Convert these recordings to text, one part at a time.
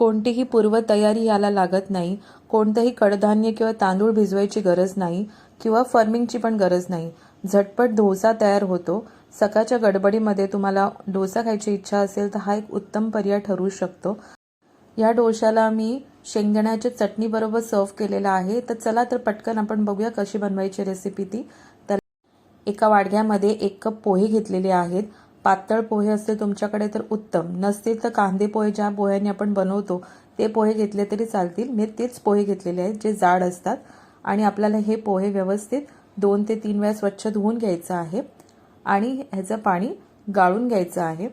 कोणतीही पूर्वतयारी याला लागत नाही. कोणतंही कडधान्य किंवा तांदूळ भिजवायची गरज नाही किंवा फर्मिंगची पण गरज नाही. झटपट डोसा तयार होतो. सकाळच्या गडबडीमध्ये तुम्हाला डोसा खायची इच्छा असेल तर हा एक उत्तम पर्याय ठरू शकतो. या डोशाला मी शेंगदाण्याच्या चटणीबरोबर सर्व केलेला आहे. तर चला तर पटकन आपण बघूया कशी बनवायची रेसिपी ती. तर एका वाडग्यामध्ये एक कप पोहे घेतलेले आहेत. पातळ पोहे असतील तुमच्याकडे तर उत्तम. नसतील तर कांदे पोहे ज्या पोह्याने आपण बनवतो ते पोहे घेतले तरी चालतील. मी तेच पोहे घेतलेले आहेत जे जाड असतात आणि आपल्याला हे पोहे व्यवस्थित दोन ते तीन वेळा स्वच्छ धुवून घ्यायचं आहे आणि ह्याचं पाणी गाळून घ्यायचं आहे.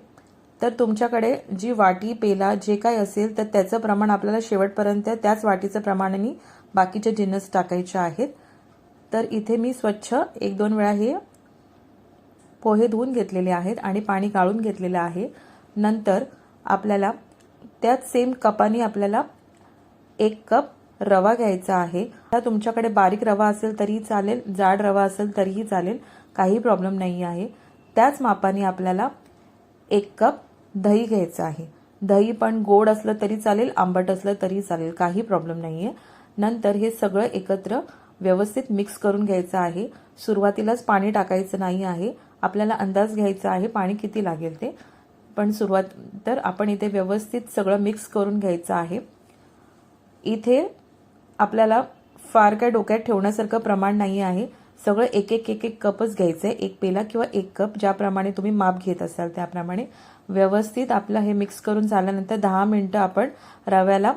तर तुमच्याकडे जी वाटी पेला जे काय असेल तर त्याचं प्रमाण आपल्याला शेवटपर्यंत त्याच वाटीचं प्रमाणाने बाकीचे जिन्नस टाकायचे आहेत. तर इथे मी स्वच्छ एक दोन वेळा हे पोहे धुवून घेतलेले आहेत आणि पाणी गाळून घेतलेलं आहे. नंतर आपल्याला त्याच सेम कपाने आपल्याला एक कप रवा घ्यायचा आहे. आता तुमच्याकडे बारीक रवा असेल तरीही चालेल जाड रवा असेल तरीही चालेल काही प्रॉब्लेम नाही आहे. त्याच मापाने आपल्याला एक कप दही घ्यायचं आहे. दही पण गोड असलं तरी चालेल आंबट असलं तरी चालेल काही प्रॉब्लेम नाही आहे. नंतर हे सगळं एकत्र व्यवस्थित मिक्स करून घ्यायचं आहे. सुरुवातीलाच पाणी टाकायचं नाही आहे. आपल्याला अंदाज घ्यायचा आहे पाणी किती लागेल ते. पण सुरुवात तर आपण इथे व्यवस्थित सगळं मिक्स करून घ्यायचं आहे. इथे आपल्याला फार काय डोक्यात ठेवण्यासारखं प्रमाण नाही आहे. सगळं एक एक एक एक कपच घ्यायचं आहे एक पेला किंवा एक कप ज्याप्रमाणे तुम्ही माप घेत असाल त्याप्रमाणे. व्यवस्थित आपलं हे मिक्स करून झाल्यानंतर दहा मिनटं आपण रव्याला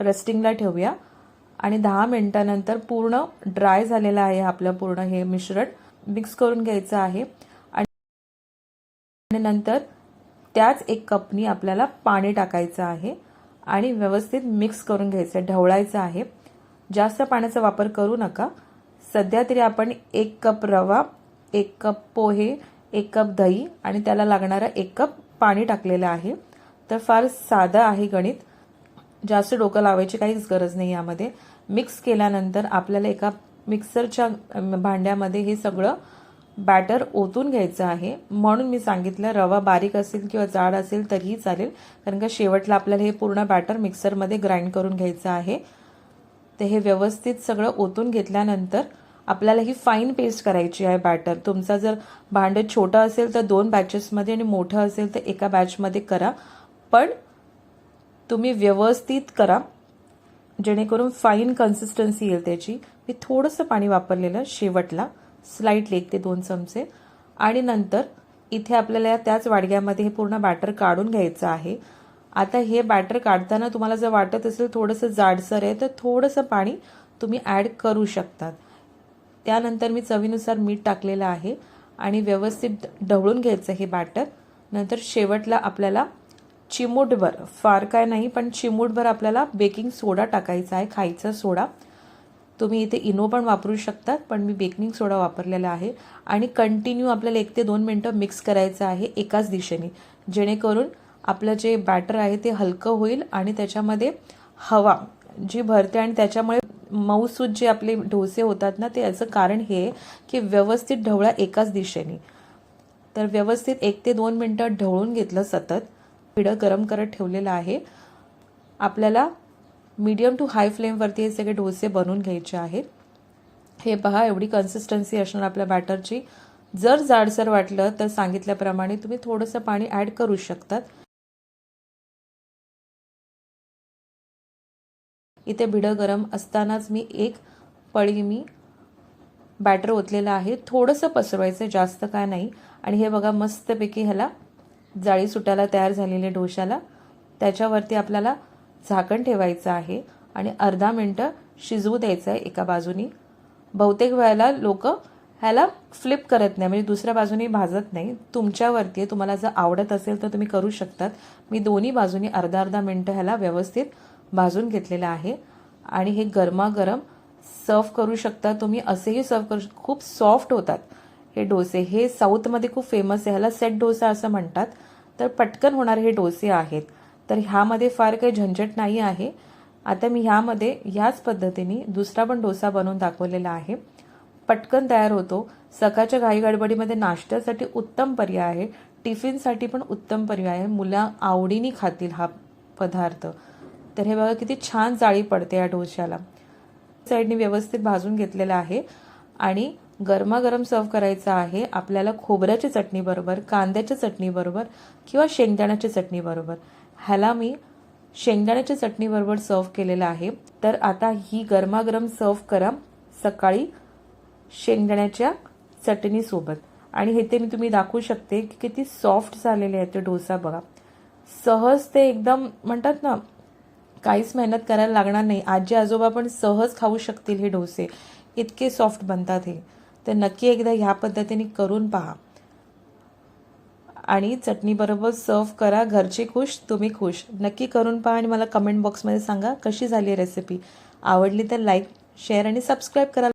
रेस्टिंगला ठेवूया. आणि दहा मिनटानंतर पूर्ण ड्राय झालेलं आहे आपलं पूर्ण हे मिश्रण. मिक्स करून घ्यायचं आहे. आणि नंतर त्याच एक कपनी आपल्याला पाणी टाकायचं आहे आणि व्यवस्थित मिक्स करून घ्यायचं ढवळायचं आहे. जास्त पाण्याचा वापर करू नका. सध्या तरी आपण एक कप रवा एक कप पोहे एक कप दही आणि त्याला लागणारं एक कप पाणी टाकलेलं आहे. तर फार साधं आहे गणित. जास्त डोकं लावायची काहीच गरज नाही यामध्ये. मिक्स केल्यानंतर आपल्याला एका मिक्सरच्या भांड्यामध्ये हे सगळं बॅटर ओतून घ्यायचं आहे. म्हणून मी सांगितलं रवा बारीक असेल किंवा जाड असेल तरीही चालेल कारण का शेवटला आपल्याला हे पूर्ण बॅटर मिक्सरमध्ये ग्राइंड करून घ्यायचं आहे. ते हे व्यवस्थित सगळं ओतून घेतल्यानंतर आपल्याला ही फाईन पेस्ट करायची आहे बॅटर तुमचा जर भांडं छोटं असेल तर दोन बॅचेसमध्ये आणि मोठं असेल तर एका बॅचमध्ये करा. पण तुम्ही व्यवस्थित करा. जेणेकरून फाईन कन्सिस्टन्सी येईल त्याची. मी थोडंसं पाणी वापरलेलं शेवटला स्लाईटली एक ते दोन चमचे. आणि नंतर इथे आपल्याला त्याच वाडग्यामध्ये हे पूर्ण बॅटर काढून घ्यायचं आहे. आता हे बॅटर काढताना तुम्हाला जर वाटत असेल थोडंसं जाडसर आहे तर थोडंसं पाणी तुम्ही ॲड करू शकतात. त्यानंतर मी चवीनुसार मीठ टाकलेलं आहे आणि व्यवस्थित ढवळून घ्यायचं हे बॅटर नंतर शेवटला आपल्याला चिमूटभर. फार काय नाही पण चिमूटभर आपल्याला बेकिंग सोडा टाकायचा आहे खायचा सोडा तुम्ही इथे इनो पण वापरू शकतात पण मी बेकिंग सोडा वापरलेला आहे. आणि कंटिन्यू आपल्याला एक ते दोन मिनटं मिक्स करायचं आहे एकाच दिशेने. जेणेकरून आपलं जे बॅटर आहे ते हलकं होईल आणि त्याच्यामध्ये हवा जी भरते आणि त्याच्यामुळे मऊसूत जे आपले ढोसे होतात ना ते याचं कारण हे आहे की व्यवस्थित ढवळा एकाच दिशेने. तर व्यवस्थित एक ते दोन मिनटं ढवळून घेतलं सतत. पिढं गरम करत ठेवलेलं आहे. आपल्याला मीडियम टू हाय फ्लेमवरती हे सगळे डोसे बनवून घ्यायचे आहेत. हे पहा एवढी कन्सिस्टन्सी असणार आपल्या बॅटरची जर जाडसर वाटलं तर सांगितल्याप्रमाणे तुम्ही थोडंसं पाणी ॲड करू शकतात. इथे भिडं गरम असतानाच मी एक पळी मी बॅटर ओतलेलं आहे. थोडंसं पसरवायचं जास्त काय नाही. आणि हे बघा मस्तपैकी ह्याला जाळी सुटायला तयार झालेले डोशाला त्याच्यावरती आपल्याला झाकण ठेवायचं आहे आणि अर्धा मिनटं शिजवू द्यायचं आहे एका बाजूनी. बहुतेक वेळेला लोक ह्याला फ्लिप करत नाही म्हणजे दुसऱ्या बाजूनी भाजत नाही. तुमच्यावरती आहे तुम्हाला जर आवडत असेल तर तुम्ही करू शकतात. मी दोन्ही बाजूनी अर्धा अर्धा मिनटं ह्याला व्यवस्थित भाजून घेतलेलं आहे. आणि हे गरमागरम सर्व करू शकता तुम्ही असेही सर्व करू शकता खूप सॉफ्ट होतात. हे डोसे. हे साऊथमध्ये खूप फेमस आहे. ह्याला सेट डोसा असं म्हणतात. तर पटकन होणारे हे डोसे आहेत. तर ह्यामध्ये फार काही झंझट नाही आहे. आता मी ह्यामध्ये ह्याच पद्धतीने दुसरा पण डोसा बनवून दाखवलेला आहे. पटकन तयार होतो. सकाळच्या घाई गडबडीमध्ये नाश्त्यासाठी उत्तम पर्याय आहे. टिफिनसाठी पण उत्तम पर्याय आहे. मुलं आवडीने खातील हा पदार्थ. तर हे बघा किती छान जाळी पडते या डोश्याला. साईडने व्यवस्थित भाजून घेतलेलं आहे. आणि गरमागरम सर्व करायचं आहे आपल्याला खोबऱ्याच्या चटणीबरोबर कांद्याच्या चटणीबरोबर किंवा शेंगदाण्याच्या चटणीबरोबर ह्याला मी शेंगदाण्याच्या चटणीबरोबर सर्व केलेलं आहे. तर आता ही गरमागरम सर्व करा सकाळी शेंगदाण्याच्या चटणीसोबत. आणि हे ते मी तुम्ही दाखवू शकते की किती सॉफ्ट झालेले आहे ते डोसा बघा. सहज ते एकदम म्हणतात ना काहीच मेहनत करायला लागणार नाही. आजी आजोबा पण सहज खाऊ शकतील हे डोसे. इतके सॉफ्ट बनतात हे. तर नक्की एकदा ह्या पद्धतीने करून पहा. आणि चटणीबरोबर सर्व करा. घरचे खुश तुम्ही खुश. नक्की करून पहा आणि मला कमेंट बॉक्समध्ये सांगा कशी झाली रेसिपी आवडली तर लाईक शेअर आणि सबस्क्राईब करा